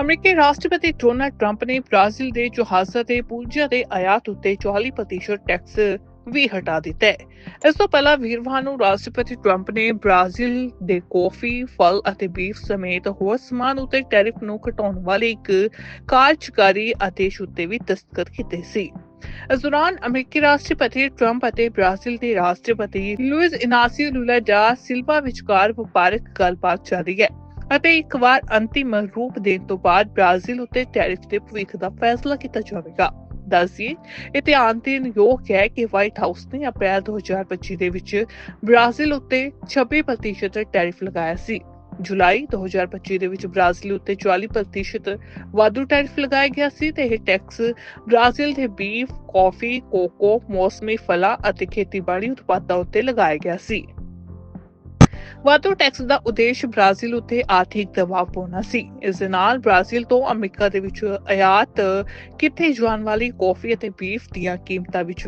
ਅਮਰੀਕੀ ਰਾਸ਼ਟਰਪਤੀ Donald Trump ਨੇ ਬ੍ਰਾਜ਼ੀਲ ਦੇ ਜਹਾਜ਼ਾਂ ਤੇ ਪੂੰਜੀਆਂ ਦੇ ਆਯਾਤ ਉੱਤੇ 40% ਟੈਕਸ ਵੀ ਹਟਾ ਦਿੱਤਾ ਹੈ। ਇਸ ਤੋਂ ਪਹਿਲਾਂ ਵੀਰਵਾਰ ਨੂੰ ਰਾਸ਼ਟਰਪਤੀ ਟਰੰਪ ਨੇ ਬ੍ਰਾਜ਼ੀਲ ਦੇ ਕਾਫੀ, ਫਲ ਅਤੇ ਬੀਫ ਸਮੇਤ ਹੋਰ ਸਮਾਨ ਉੱਤੇ ਟੈਰਿਫ ਨੂੰ ਘਟਾਉਣ ਵਾਲੇ ਇੱਕ ਕਾਰਜਕਾਰੀ ਆਦੇਸ਼ ਉੱਤੇ ਵੀ ਦਸਤਖਤ ਕੀਤੇ ਸੀ। ਇਸ ਦੌਰਾਨ ਅਮਰੀਕੀ ਰਾਸ਼ਟਰਪਤੀ ਟਰੰਪ ਅਤੇ ਬ੍ਰਾਜ਼ੀਲ ਦੇ ਰਾਸ਼ਟਰਪਤੀ ਲੂਇਸ ਇਨਾਸੀਓ ਲੂਲਾ ਦਾ ਸਿਲਵਾ ਵਿਚਕਾਰ ਵਪਾਰਕ ਗੱਲਬਾਤ ਜਾਰੀ ਹੈ। ਅਤੇ ਇੱਕ ਵਾਰ ਅੰਤਿਮ ਰੂਪ ਦੇਣ ਤੋਂ ਬਾਅਦ ਬ੍ਰਾਜ਼ੀਲ ਉੱਤੇ ਟੈਰਿਫ ਦੇ ਭਵਿੱਖ ਦਾ ਫੈਸਲਾ ਕੀਤਾ ਜਾਵੇਗਾ। ਦੱਸਿਏ ਇਹ ਧਿਆਨ ਦੇਣ ਯੋਗ ਹੈ ਕਿ ਵਾਈਟ ਹਾਊਸ ਨੇ ਅਪ੍ਰੈਲ 2025 ਦੇ ਵਿੱਚ ਬ੍ਰਾਜ਼ੀਲ ਉੱਤੇ 26% ਟੈਰਿਫ ਲਗਾਇਆ ਸੀ। ਜੁਲਾਈ 2025 ਦੇ ਵਿੱਚ ਬ੍ਰਾਜ਼ੀਲ ਉੱਤੇ 40% ਵਾਧੂ ਟੈਰਿਫ ਲਗਾਇਆ ਗਿਆ ਸੀ ਤੇ ਇਹ ਟੈਕਸ ਬ੍ਰਾਜ਼ੀਲ ਦੇ ਬੀਫ, ਕਾਫੀ, ਕੋਕੋ, ਮੌਸਮੀ ਫਲਾਂ ਅਤੇ ਖੇਤੀਬਾੜੀ ਉਤਪਾਦਾਂ ਉੱਤੇ ਲਗਾਇਆ ਗਿਆ ਸੀ। ਵਾਧੂ ਟੈਕਸ ਦਾ ਉਦੇਸ਼ ਬ੍ਰਾਜ਼ੀਲ ਉੱਤੇ ਆਰਥਿਕ ਦਬਾਅ ਪਾਉਣਾ ਸੀ। ਇਸ ਦੇ ਨਾਲ ਬ੍ਰਾਜ਼ੀਲ ਤੋਂ ਅਮਰੀਕਾ ਦੇ ਵਿੱਚ ਆਯਾਤ ਕਿੱਥੇ ਜਾਣ ਵਾਲੀ ਕਾਫੀ ਅਤੇ ਬੀਫ ਦੀਆਂ ਕੀਮਤਾਂ ਵਿੱਚ